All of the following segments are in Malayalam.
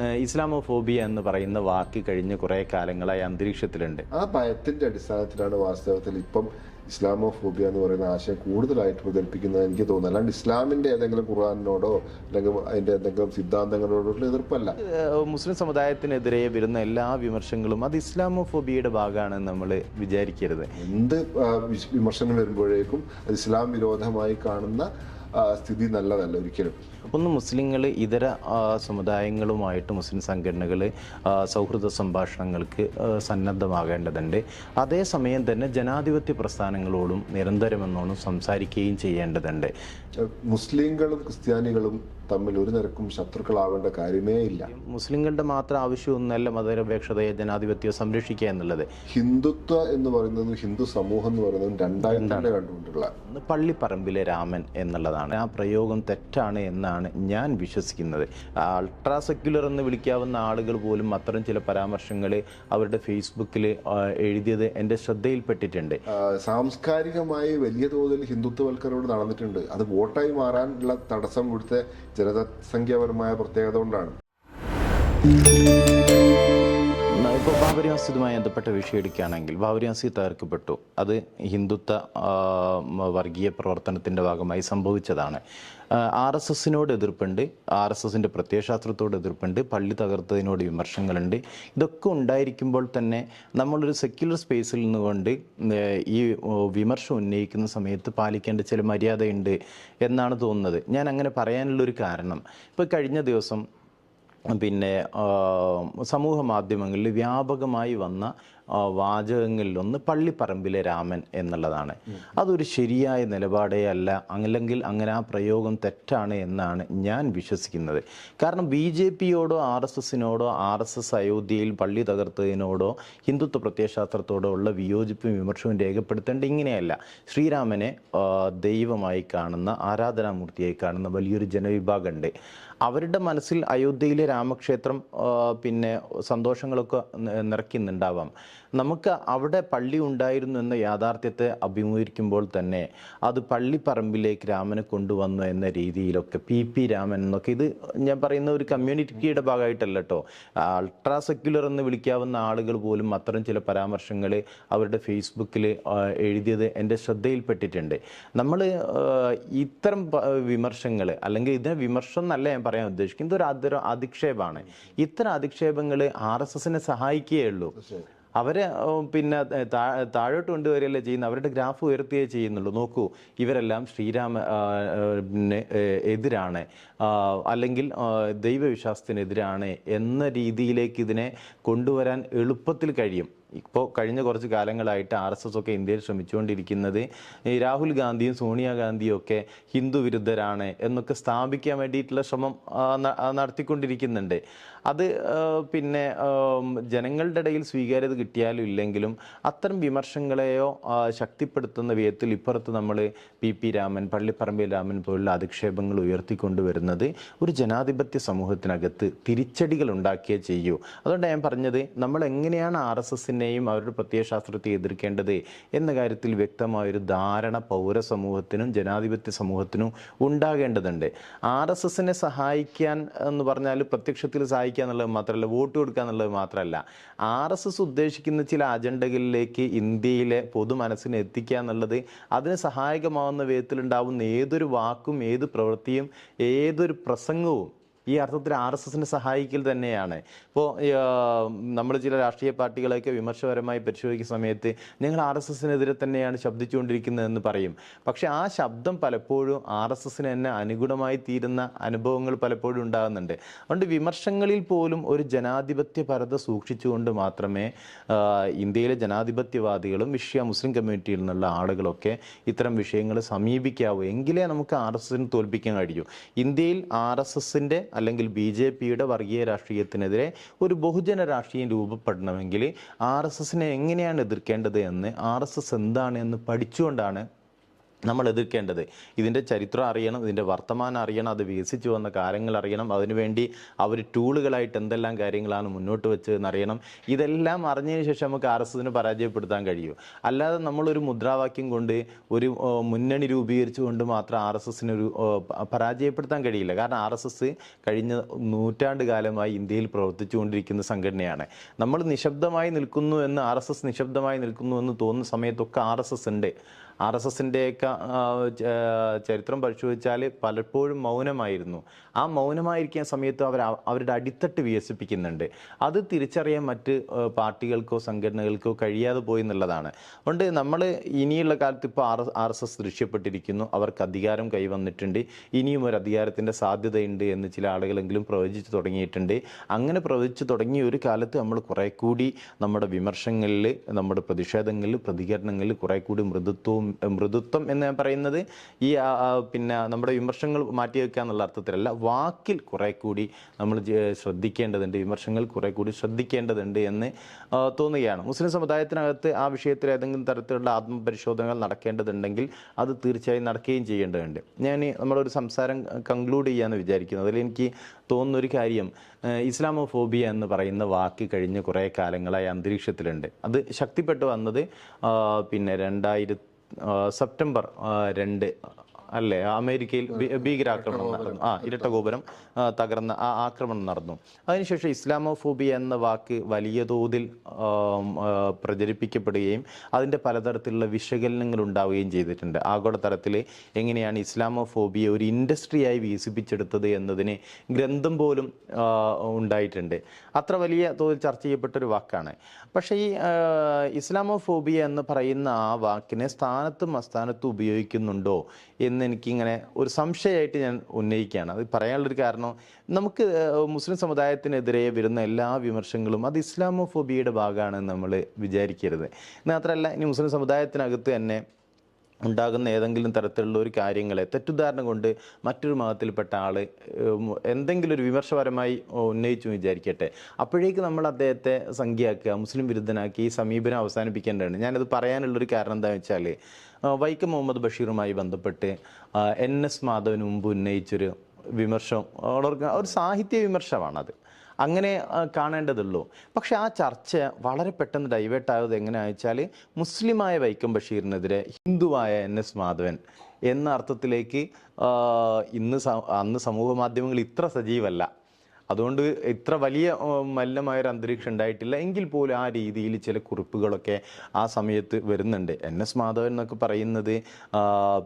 ഇസ്ലാമോഫോബിയ എന്ന് പറയുന്ന വാക്ക് കഴിഞ്ഞ കുറെ കാലങ്ങളായി അന്തരീക്ഷത്തിലുണ്ട്. ആ ഭയത്തിന്റെ അടിസ്ഥാനത്തിലാണ് വാസ്തവത്തിൽ ഇപ്പം ഇസ്ലാമോഫോബിയ എന്ന് പറയുന്ന ആശയം കൂടുതലായിട്ട് പ്രചരിപ്പിക്കുന്നത് എനിക്ക് തോന്നുന്നു. അല്ലാണ്ട് ഇസ്ലാമിന്റെ ഏതെങ്കിലും ഖുർആാനിനോടോ അല്ലെങ്കിൽ അതിന്റെ എന്തെങ്കിലും സിദ്ധാന്തങ്ങളോടുള്ള എതിർപ്പല്ല. മുസ്ലിം സമുദായത്തിനെതിരെ വരുന്ന എല്ലാ വിമർശനങ്ങളും അത് ഇസ്ലാമോഫോബിയയുടെ ഭാഗമാണെന്ന് നമ്മൾ വിചാരിക്കരുത്. എന്ത് വിമർശനം വരുമ്പോഴേക്കും അത് ഇസ്ലാം വിരോധമായി കാണുന്ന സ്ഥിതി നല്ലതല്ല ഒരിക്കലും. ഒന്ന് മുസ്ലിങ്ങൾ ഇതര സമുദായങ്ങളുമായിട്ട് മുസ്ലിം സംഘടനകൾ സൗഹൃദ സംഭാഷണങ്ങൾക്ക് സന്നദ്ധമാകേണ്ടതുണ്ട്. അതേസമയം തന്നെ ജനാധിപത്യ പ്രസ്ഥാനങ്ങളോടും നിരന്തരമെന്നോണം സംസാരിക്കുകയും ചെയ്യേണ്ടതുണ്ട്. മുസ്ലിങ്ങളും ക്രിസ്ത്യാനികളും തമ്മിൽ ഒരു നിരക്കും ശത്രുക്കളാവേണ്ട കാര്യമേ ഇല്ല. മുസ്ലിങ്ങളുടെ മാത്രം ആവശ്യമൊന്നുമല്ല മതനിരപേക്ഷതയെ ജനാധിപത്യം സംരക്ഷിക്കുക എന്നുള്ളത്. ഹിന്ദുത്വ എന്ന് പറയുന്നതും ഹിന്ദു സമൂഹം എന്ന് പറയുന്നതും രണ്ടായി തന്നെ കണ്ടുകൊണ്ടുള്ള പള്ളിപ്പറമ്പിലെ രാമൻ എന്നുള്ളതാണ്. ആ പ്രയോഗം തെറ്റാണ് എന്നാണ് ഞാൻ വിശ്വസിക്കുന്നത്. അൾട്രാ സെക്യുലർ എന്ന് വിളിക്കാവുന്ന ആളുകൾ പോലും അത്തരം ചില പരാമർശങ്ങൾ അവരുടെ ഫേസ്ബുക്കിൽ എഴുതിയത് എന്റെ ശ്രദ്ധയിൽപ്പെട്ടിട്ടുണ്ട്. സാംസ്കാരികമായി വലിയ തോതിൽ ഹിന്ദുത്വവൽക്കരണം നടന്നിട്ടുണ്ട്. അത് വോട്ടായി മാറാനുള്ള തടസ്സം ഇവിടുത്തെ ജനസംഖ്യാപരമായ പ്രത്യേകത കൊണ്ടാണ്. ബാബരി മസ്ജിദുമായി ബന്ധപ്പെട്ട വിഷയം എടുക്കുകയാണെങ്കിൽ ബാബരി മസ്ജിദ് തകർക്കപ്പെട്ടു. അത് ഹിന്ദുത്വ വർഗീയ പ്രവർത്തനത്തിന്റെ ഭാഗമായി സംഭവിച്ചതാണ്. ആർ എസ് എസിനോട് എതിർപ്പുണ്ട് ആർ എസ് എസിന്റെ പ്രത്യയശാസ്ത്രത്തോട് എതിർപ്പുണ്ട് പള്ളി തകർത്തതിനോട് വിമർശനങ്ങളുണ്ട്. ഇതൊക്കെ ഉണ്ടായിരിക്കുമ്പോൾ തന്നെ നമ്മളൊരു സെക്യുലർ സ്പേസിൽ നിന്നുകൊണ്ട് ഈ വിമർശം ഉന്നയിക്കുന്ന സമയത്ത് പാലിക്കേണ്ട ചില മര്യാദയുണ്ട് എന്നാണ് തോന്നുന്നത്. ഞാൻ അങ്ങനെ പറയാനുള്ളൊരു കാരണം. ഇപ്പോൾ കഴിഞ്ഞ ദിവസം പിന്നെ സമൂഹ മാധ്യമങ്ങളിൽ വ്യാപകമായി വന്ന വാചകങ്ങളിലൊന്ന് പള്ളിപ്പറമ്പിലെ രാമൻ എന്നുള്ളതാണ്. അതൊരു ശരിയായ നിലപാടേ അല്ല. അല്ലെങ്കിൽ അങ്ങനെ ആ പ്രയോഗം തെറ്റാണ് എന്നാണ് ഞാൻ വിശ്വസിക്കുന്നത്. കാരണം ബി ജെ പിയോടോ ആർ എസ് എസിനോടോ ആർ എസ് എസ് അയോധ്യയിൽ പള്ളി തകർത്തതിനോടോ ഹിന്ദുത്വ പ്രത്യയശാസ്ത്രത്തോടോ ഉള്ള വിയോജിപ്പും വിമർശവും രേഖപ്പെടുത്തേണ്ട ഇങ്ങനെയല്ല. ശ്രീരാമനെ ദൈവമായി കാണുന്ന ആരാധനാമൂർത്തിയായി കാണുന്ന വലിയൊരു ജനവിഭാഗമുണ്ട്. അവരുടെ മനസ്സിൽ അയോധ്യയിലെ രാമക്ഷേത്രം പിന്നെ സന്തോഷങ്ങളൊക്കെ നിറയ്ക്കുന്നുണ്ടാവാം. നമുക്ക് അവിടെ പള്ളി ഉണ്ടായിരുന്നു എന്ന യാഥാർത്ഥ്യത്തെ അഭിമുഖീകരിക്കുമ്പോൾ തന്നെ അത് പള്ളിപ്പറമ്പിലേക്ക് രാമനെ കൊണ്ടുവന്നു എന്ന രീതിയിലൊക്കെ പി പി രാമൻ എന്നൊക്കെ ഇത് ഞാൻ പറയുന്ന ഒരു കമ്മ്യൂണിറ്റിയുടെ ഭാഗമായിട്ടല്ല കേട്ടോ. അൾട്രാ സെക്യുലർ എന്ന് വിളിക്കാവുന്ന ആളുകൾ പോലും അത്തരം ചില പരാമർശങ്ങൾ അവരുടെ ഫേസ്ബുക്കിൽ എഴുതിയത് എന്റെ ശ്രദ്ധയിൽപ്പെട്ടിട്ടുണ്ട്. നമ്മൾ ഇത്തരം വിമർശങ്ങൾ അല്ലെങ്കിൽ ഇതിനെ വിമർശനം എന്നല്ല ഞാൻ പറയാൻ ഉദ്ദേശിക്കുന്നത് ഒരു അതൊരു അധിക്ഷേപമാണ് ഇത്തരം അധിക്ഷേപങ്ങൾ ആർ എസ് എസിനെ സഹായിക്കുകയുള്ളൂ അവരെ പിന്നെ താഴോട്ട് കൊണ്ടുവരികയല്ലേ ചെയ്യുന്നത്? അവരുടെ ഗ്രാഫ് ഉയർത്തുകയേ ചെയ്യുന്നുള്ളൂ. നോക്കൂ ഇവരെല്ലാം ശ്രീരാമ എതിരാണ്. അല്ലെങ്കിൽ ദൈവവിശ്വാസത്തിനെതിരാണ് എന്ന രീതിയിലേക്ക് ഇതിനെ കൊണ്ടുവരാൻ എളുപ്പത്തിൽ കഴിയും. ഇപ്പോൾ കഴിഞ്ഞ കുറച്ച് കാലങ്ങളായിട്ട് ആർ എസ് എസ് ഒക്കെ ഇന്ത്യയിൽ ശ്രമിച്ചുകൊണ്ടിരിക്കുന്നത് ഈ രാഹുൽ ഗാന്ധിയും സോണിയാഗാന്ധിയും ഒക്കെ ഹിന്ദു വിരുദ്ധരാണ് എന്നൊക്കെ സ്ഥാപിക്കാൻ വേണ്ടിയിട്ടുള്ള ശ്രമം നടത്തിക്കൊണ്ടിരിക്കുന്നുണ്ട്. അത് പിന്നെ ജനങ്ങളുടെ ഇടയിൽ സ്വീകാര്യത കിട്ടിയാലും ഇല്ലെങ്കിലും അത്തരം വിമർശങ്ങളെയോ ശക്തിപ്പെടുത്തുന്ന വിധത്തിൽ ഇപ്പുറത്ത് നമ്മൾ പി പി രാമൻ പള്ളിപ്പറമ്പിൽ രാമൻ പോലുള്ള അധിക്ഷേപങ്ങൾ ഉയർത്തിക്കൊണ്ടുവരുന്നത് ഒരു ജനാധിപത്യ സമൂഹത്തിനകത്ത് തിരിച്ചടികൾ ഉണ്ടാക്കിയേ ചെയ്യൂ. അതുകൊണ്ട് ഞാൻ പറഞ്ഞത് നമ്മൾ എങ്ങനെയാണ് ആർ എസ് എസിനെയും അവരുടെ പ്രത്യയശാസ്ത്രത്തെ എതിർക്കേണ്ടത് എന്ന കാര്യത്തിൽ വ്യക്തമായൊരു ധാരണ പൗരസമൂഹത്തിനും ജനാധിപത്യ സമൂഹത്തിനും ഉണ്ടാകേണ്ടതുണ്ട്. ആർ എസ് എസിനെ സഹായിക്കാൻ എന്ന് പറഞ്ഞാൽ പ്രത്യക്ഷത്തിൽ സഹായിക്കുക എന്നുള്ളത് മാത്രമല്ല വോട്ട് കൊടുക്കുക എന്നുള്ളത് മാത്രമല്ല ആർ എസ് എസ് ഉദ്ദേശിക്കുന്ന ചില അജണ്ടകളിലേക്ക് ഇന്ത്യയിലെ പൊതുമനസ്സിനെ എത്തിക്കുക എന്നുള്ളത് അതിന് സഹായകമാവുന്ന വിധത്തിലുണ്ടാവുന്ന ഏതൊരു വാക്കും ഏത് പ്രവൃത്തിയും ഏതൊരു പ്രസംഗവും ഈ അർത്ഥത്തിൽ ആർ എസ് എസിനെ സഹായിക്കൽ തന്നെയാണ്. ഇപ്പോൾ നമ്മൾ ചില രാഷ്ട്രീയ പാർട്ടികളെയൊക്കെ വിമർശപരമായി പരിശോധിക്കുന്ന സമയത്ത് നിങ്ങൾ ആർ എസ് എസിനെതിരെ തന്നെയാണ് ശബ്ദിച്ചുകൊണ്ടിരിക്കുന്നതെന്ന് പറയും. പക്ഷെ ആ ശബ്ദം പലപ്പോഴും ആർ എസ് എസിന് തന്നെ അനുഗുണമായി തീരുന്ന അനുഭവങ്ങൾ പലപ്പോഴും ഉണ്ടാകുന്നുണ്ട്. അതുകൊണ്ട് വിമർശങ്ങളിൽ പോലും ഒരു ജനാധിപത്യ പരത സൂക്ഷിച്ചുകൊണ്ട് മാത്രമേ ഇന്ത്യയിലെ ജനാധിപത്യവാദികളും വിഷയ മുസ്ലിം കമ്മ്യൂണിറ്റിയിൽ നിന്നുള്ള ആളുകളൊക്കെ ഇത്തരം വിഷയങ്ങൾ സമീപിക്കാവൂ. എങ്കിലേ നമുക്ക് ആർ എസ് എസിന് തോൽപ്പിക്കാൻ കഴിയൂ. ഇന്ത്യയിൽ ആർ എസ് എസിന്റെ അല്ലെങ്കിൽ ബി ജെ പിയുടെ വർഗീയ രാഷ്ട്രീയത്തിനെതിരെ ഒരു ബഹുജന രാഷ്ട്രീയം രൂപപ്പെടണമെങ്കിൽ ആർ എസ് എസിനെ എങ്ങനെയാണ് എതിർക്കേണ്ടത് എന്ന് ആർ എസ് എസ് എന്താണ് എന്ന് പഠിച്ചുകൊണ്ടാണ് നമ്മൾ എതിർക്കേണ്ടത് ഇതിന്റെ ചരിത്രം അറിയണം ഇതിന്റെ വർത്തമാനം അറിയണം അത് വികസിച്ചു വന്ന കാര്യങ്ങൾ അറിയണം അതിനുവേണ്ടി അവർ ടൂളുകളായിട്ട് എന്തെല്ലാം കാര്യങ്ങളാണ് മുന്നോട്ട് വെച്ചതെന്ന് അറിയണം. ഇതെല്ലാം അറിഞ്ഞതിന് ശേഷം നമുക്ക് ആർ എസ് എസിന് പരാജയപ്പെടുത്താൻ കഴിയൂ. അല്ലാതെ നമ്മളൊരു മുദ്രാവാക്യം കൊണ്ട് ഒരു മുന്നണി രൂപീകരിച്ചുകൊണ്ട് മാത്രം ആർ എസ് എസിനൊരു പരാജയപ്പെടുത്താൻ കഴിയില്ല. കാരണം ആർ എസ് എസ് കഴിഞ്ഞ നൂറ്റാണ്ട് കാലമായി ഇന്ത്യയിൽ പ്രവർത്തിച്ചുകൊണ്ടിരിക്കുന്ന സംഘടനയാണ്. നമ്മൾ നിശബ്ദമായി നിൽക്കുന്നു എന്ന് ആർ എസ് എസ് നിശബ്ദമായി നിൽക്കുന്നു എന്ന് തോന്നുന്ന സമയത്തൊക്കെ ആർ എസ് എസ് ഉണ്ട്. ആർ എസ് എസിന്റെയൊക്കെ ചരിത്രം പരിശോധിച്ചാൽ പലപ്പോഴും മൗനമായിരുന്നു. ആ മൗനമായിരിക്കുന്ന സമയത്ത് അവർ അവരുടെ അടിത്തട്ട് വികസിപ്പിക്കുന്നുണ്ട്. അത് തിരിച്ചറിയാൻ മറ്റ് പാർട്ടികൾക്കോ സംഘടനകൾക്കോ കഴിയാതെ പോയി എന്നുള്ളതാണ്. അതുകൊണ്ട് നമ്മൾ ഇനിയുള്ള കാലത്ത് ഇപ്പോൾ ആർ ആർ എസ് എസ് ദൃശ്യപ്പെട്ടിരിക്കുന്നു. അവർക്ക് അധികാരം കൈവന്നിട്ടുണ്ട്. ഇനിയും ഒരു അധികാരത്തിന്റെ സാധ്യതയുണ്ട് എന്ന് ചില ആളുകളെങ്കിലും പ്രവചിച്ചു തുടങ്ങിയിട്ടുണ്ട്. അങ്ങനെ പ്രവചിച്ചു തുടങ്ങിയ ഒരു കാലത്ത് നമ്മൾ കുറേ കൂടി നമ്മുടെ വിമർശങ്ങളിൽ നമ്മുടെ പ്രതിഷേധങ്ങളിൽ പ്രതികരണങ്ങളിൽ കുറേ കൂടി മൃദുത്വവും മൃദുത്വം എന്ന് പറയുന്നത് ഈ പിന്നെ നമ്മുടെ വിമർശങ്ങൾ മാറ്റി വെക്കുക എന്നുള്ള അർത്ഥത്തിലല്ല വാക്കിൽ കുറേ കൂടി നമ്മൾ ശ്രദ്ധിക്കേണ്ടതുണ്ട് വിമർശങ്ങൾ കുറേ കൂടി ശ്രദ്ധിക്കേണ്ടതുണ്ട് എന്ന് തോന്നുകയാണ്. മുസ്ലിം സമുദായത്തിനകത്ത് ആ വിഷയത്തിൽ ഏതെങ്കിലും തരത്തിലുള്ള ആത്മപരിശോധനകൾ നടക്കേണ്ടതുണ്ടെങ്കിൽ അത് തീർച്ചയായും നടക്കുകയും ചെയ്യേണ്ടതുണ്ട്. ഞാൻ നമ്മളൊരു സംസാരം കൺക്ലൂഡ് ചെയ്യാമെന്ന് വിചാരിക്കുന്നു. അതിൽ എനിക്ക് തോന്നുന്ന ഒരു കാര്യം ഇസ്ലാമോഫോബിയ എന്ന് പറയുന്ന വാക്ക് കഴിഞ്ഞ കുറേ കാലങ്ങളായി അന്തരീക്ഷത്തിലുണ്ട്. അത് ശക്തിപ്പെട്ട് വന്നത് പിന്നെ രണ്ടായിരത്തി സെപ്റ്റംബർ രണ്ട് അല്ലേ? അമേരിക്കയിൽ ഭീകരാക്രമണം നടന്നു. ആ ഇരട്ട ഗോപുരം ആ, തകർന്ന ആ ആക്രമണം നടന്നു. അതിനുശേഷം ഇസ്ലാമോഫോബിയ എന്ന വാക്ക് വലിയ തോതിൽ പ്രചരിപ്പിക്കപ്പെടുകയും അതിന്റെ പലതരത്തിലുള്ള വിശകലനങ്ങൾ ഉണ്ടാവുകയും ചെയ്തിട്ടുണ്ട്. ആഗോളതലത്തിൽ എങ്ങനെയാണ് ഇസ്ലാമോഫോബിയ ഒരു ഇൻഡസ്ട്രിയായി വികസിപ്പിച്ചെടുത്തത് എന്നതിന് ഗ്രന്ഥം പോലും ഉണ്ടായിട്ടുണ്ട്. അത്ര വലിയ തോതിൽ ചർച്ച ചെയ്യപ്പെട്ട ഒരു വാക്കാണ്. പക്ഷേ ഈ ഇസ്ലാമോ ഇസ്ലാമോഫോബിയ എന്ന് പറയുന്ന ആ വാക്കിനെ സ്ഥാനത്തും അസ്ഥാനത്തും ഉപയോഗിക്കുന്നുണ്ടോ എന്ന് എനിക്കിങ്ങനെ ഒരു സംശയമായിട്ട് ഞാൻ ഉന്നയിക്കുകയാണ്. അത് പറയാനുള്ളൊരു കാരണം നമുക്ക് മുസ്ലിം സമുദായത്തിനെതിരെ വരുന്ന എല്ലാ വിമർശങ്ങളും അത് ഇസ്ലാമോഫോബിയയുടെ ഭാഗമാണെന്ന് നമ്മൾ വിചാരിക്കരുത്. എന്ന് മാത്രമല്ല ഇനി മുസ്ലിം സമുദായത്തിനകത്ത് തന്നെ ഉണ്ടാകുന്ന ഏതെങ്കിലും തരത്തിലുള്ള ഒരു കാര്യങ്ങളെ തെറ്റുദ്ധാരണ കൊണ്ട് മറ്റൊരു മതത്തിൽപ്പെട്ട ആൾ എന്തെങ്കിലും ഒരു വിമർശപരമായി ഉന്നയിച്ചു വിചാരിക്കട്ടെ. അപ്പോഴേക്ക് നമ്മൾ അദ്ദേഹത്തെ സംഖ്യയാക്കുക മുസ്ലിം വിരുദ്ധനാക്കി ഈ സമീപനം അവസാനിപ്പിക്കേണ്ടതാണ്. ഞാനത് പറയാനുള്ളൊരു കാരണം എന്താണെന്ന് വെച്ചാൽ വൈക്കം മുഹമ്മദ് ബഷീറുമായി ബന്ധപ്പെട്ട് എൻ എസ് മാധവന് മുമ്പ് ഉന്നയിച്ചൊരു വിമർശം അവർക്ക് ഒരു സാഹിത്യ വിമർശമാണത്. അങ്ങനെ കാണേണ്ടതുള്ളൂ. പക്ഷെ ആ ചർച്ച വളരെ പെട്ടെന്ന് ഡൈവേർട്ട് ആയത് എങ്ങനെയാണെന്ന് വെച്ചാൽ മുസ്ലിമായ വൈക്കം ബഷീറിനെതിരെ ഹിന്ദുവായ എൻ എസ് മാധവൻ എന്ന അർത്ഥത്തിലേക്ക് ഇന്ന് അന്ന് സമൂഹ മാധ്യമങ്ങൾ ഇത്ര സജീവല്ല. അതുകൊണ്ട് ഇത്ര വലിയ ഉം, മലിനമായൊരു അന്തരീക്ഷം ഉണ്ടായിട്ടില്ല. എങ്കിൽ പോലും ആ രീതിയിൽ ചില കുറിപ്പുകളൊക്കെ ആ സമയത്ത് വരുന്നുണ്ട്. എൻ എസ് മാധവൻ എന്നൊക്കെ പറയുന്നത്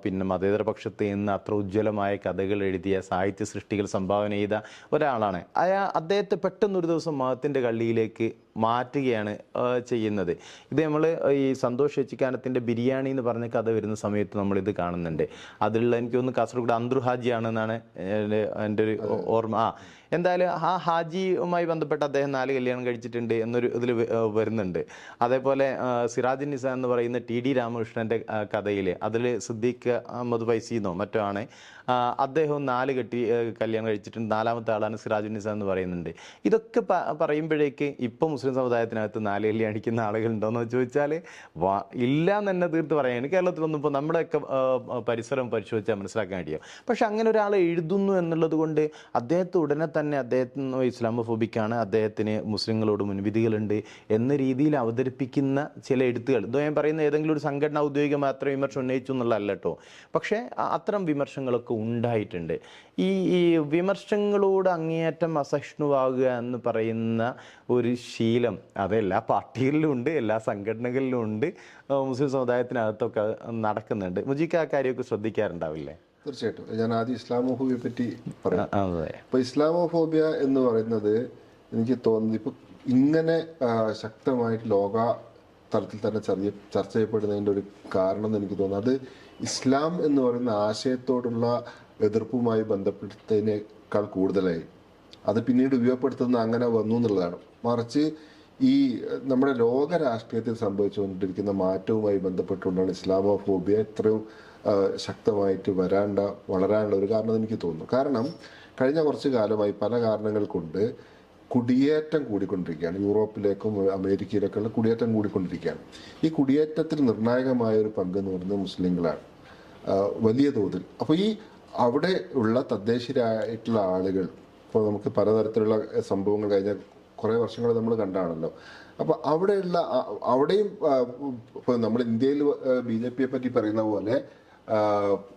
പിന്നെ മതേതര പക്ഷത്ത് നിന്ന് അത്ര ഉജ്ജ്വലമായ കഥകൾ എഴുതിയ സാഹിത്യ സൃഷ്ടികൾ സംഭാവന ചെയ്ത ഒരാളാണ്. അയാ അദ്ദേഹത്തെ പെട്ടെന്നൊരു ദിവസം മതത്തിന്റെ കള്ളിയിലേക്ക് മാറ്റുകയാണ് ചെയ്യുന്നത്. ഇത് നമ്മൾ ഈ സന്തോഷ് ചേച്ചിക്കാനത്തിന്റെ ബിരിയാണി എന്ന് പറഞ്ഞ കഥ വരുന്ന സമയത്ത് നമ്മളിത് കാണുന്നുണ്ട്. അതിലുള്ള എനിക്ക് തോന്നുന്നു കാസർഗോഡ് അന്തർ ഹാജിയാണെന്നാണ് എന്റെ ഒരു ഓർമ്മ. ആ എന്തായാലും ആ ഹാജിയുമായി ബന്ധപ്പെട്ട് അദ്ദേഹം നാല് കല്യാണം കഴിച്ചിട്ടുണ്ട് എന്നൊരു ഇതിൽ വരുന്നുണ്ട്. അതേപോലെ സിറാജ് നിസ എന്ന് പറയുന്ന ടി ഡി രാമകൃഷ്ണന്റെ കഥയിൽ അതിൽ സിദ്ദീഖ് അഹമ്മദ് ഫൈസിന്നോ മറ്റോ ആണ് ആ, അദ്ദേഹം നാല് കെട്ടി കല്യാണം കഴിച്ചിട്ടുണ്ട്. നാലാമത്തെ ആളാണ് സിറാജ് നിസ എന്ന് പറയുന്നുണ്ട്. ഇതൊക്കെ പറയുമ്പോഴേക്ക് ഇപ്പം മുസ്ലിം സമുദായത്തിനകത്ത് നാല് കല്യാണിക്കുന്ന ആളുകളുണ്ടോയെന്ന് ചോദിച്ചാൽ വാ ഇല്ല എന്ന് തന്നെ തീർത്ത് പറയാണ് കേരളത്തിലൊന്നും ഇപ്പോൾ നമ്മുടെയൊക്കെ പരിസരം പരിശോധിച്ചാൽ മനസ്സിലാക്കാൻ കഴിയും. പക്ഷെ അങ്ങനെ ഒരാൾ എഴുതുന്നു എന്നുള്ളത് കൊണ്ട് അദ്ദേഹത്തെ ഉടനെ തന്നെ അദ്ദേഹത്തിന് ഇസ്ലാമോഫോബിക്കാണ്. അദ്ദേഹത്തിന് മുസ്ലിങ്ങളോട് മുൻവിധികളുണ്ട് എന്ന രീതിയിൽ അവതരിപ്പിക്കുന്ന ചില എഴുത്തുകൾ. ഇതോ ഞാൻ പറയുന്ന ഏതെങ്കിലും ഒരു സംഘടന ഔദ്യോഗിക മാത്രം വിമർശനം ഉന്നയിച്ചു എന്നുള്ളതല്ല കേട്ടോ പക്ഷേ അത്തരം വിമർശനങ്ങളൊക്കെ ഉണ്ടായിട്ടുണ്ട്. ഈ ഈ വിമർശങ്ങളോട് അങ്ങേയറ്റം അസഹിഷ്ണുവാകുക എന്ന് പറയുന്ന ഒരു ശീലം അത് എല്ലാ പാർട്ടികളിലും ഉണ്ട് എല്ലാ സംഘടനകളിലും ഉണ്ട് മുസ്ലിം സമുദായത്തിനകത്തൊക്കെ നടക്കുന്നുണ്ട്. മുജിക്ക് ആ കാര്യമൊക്കെ ശ്രദ്ധിക്കാറുണ്ടാവില്ലേ? തീർച്ചയായിട്ടും. ഞാൻ ആദ്യം ഇസ്ലാമോഫോബിയെ പറ്റി പറയാം. അപ്പോൾ ഇപ്പൊ ഇസ്ലാമോഫോബിയ എന്ന് പറയുന്നത് എനിക്ക് തോന്നുന്നത് ഇപ്പൊ ഇങ്ങനെ ശക്തമായിട്ട് ലോക തലത്തിൽ തന്നെ ചർച്ച ചെയ്യപ്പെടുന്നതിന്റെ ചെയ്യപ്പെടുന്നതിന്റെ ഒരു കാരണം എന്ന് എനിക്ക് തോന്നുന്നു. അത് ഇസ്ലാം എന്ന് പറയുന്ന ആശയത്തോടുള്ള എതിർപ്പുമായി ബന്ധപ്പെട്ടതിനേക്കാൾ കൂടുതലായി. അത് പിന്നീട് ഉപയോഗപ്പെടുത്തുന്ന അങ്ങനെ വന്നു എന്നുള്ളതാണ്. മറിച്ച് ഈ നമ്മുടെ ലോക രാഷ്ട്രീയത്തിൽ സംഭവിച്ചുകൊണ്ടിരിക്കുന്ന മാറ്റവുമായി ബന്ധപ്പെട്ടുകൊണ്ടാണ് ഇസ്ലാമോഫോബിയ ഇത്രയും ശക്തമായിട്ട് വരാണ്ട വളരാനുള്ള ഒരു കാരണം എനിക്ക് തോന്നുന്നു. കാരണം കഴിഞ്ഞ കുറച്ച് കാലമായി പല കാരണങ്ങൾ കൊണ്ട് കുടിയേറ്റം കൂടിക്കൊണ്ടിരിക്കുകയാണ്. യൂറോപ്പിലേക്കും അമേരിക്കയിലേക്കുള്ള കുടിയേറ്റം കൂടിക്കൊണ്ടിരിക്കുകയാണ്. ഈ കുടിയേറ്റത്തിൽ നിർണായകമായ ഒരു പങ്ക് എന്ന് പറയുന്നത് മുസ്ലിങ്ങളാണ്. വലിയ തോതിൽ. അപ്പോൾ ഈ അവിടെ ഉള്ള തദ്ദേശീയരായിട്ടുള്ള ആളുകൾ ഇപ്പോൾ നമുക്ക് പലതരത്തിലുള്ള സംഭവങ്ങൾ കഴിഞ്ഞ കുറേ വർഷങ്ങൾ നമ്മൾ കണ്ടാണല്ലോ. അപ്പോൾ അവിടെയുള്ള അവിടെയും ഇപ്പോൾ നമ്മൾ ഇന്ത്യയിൽ ബി ജെ പിയെ പറ്റി പറയുന്ന പോലെ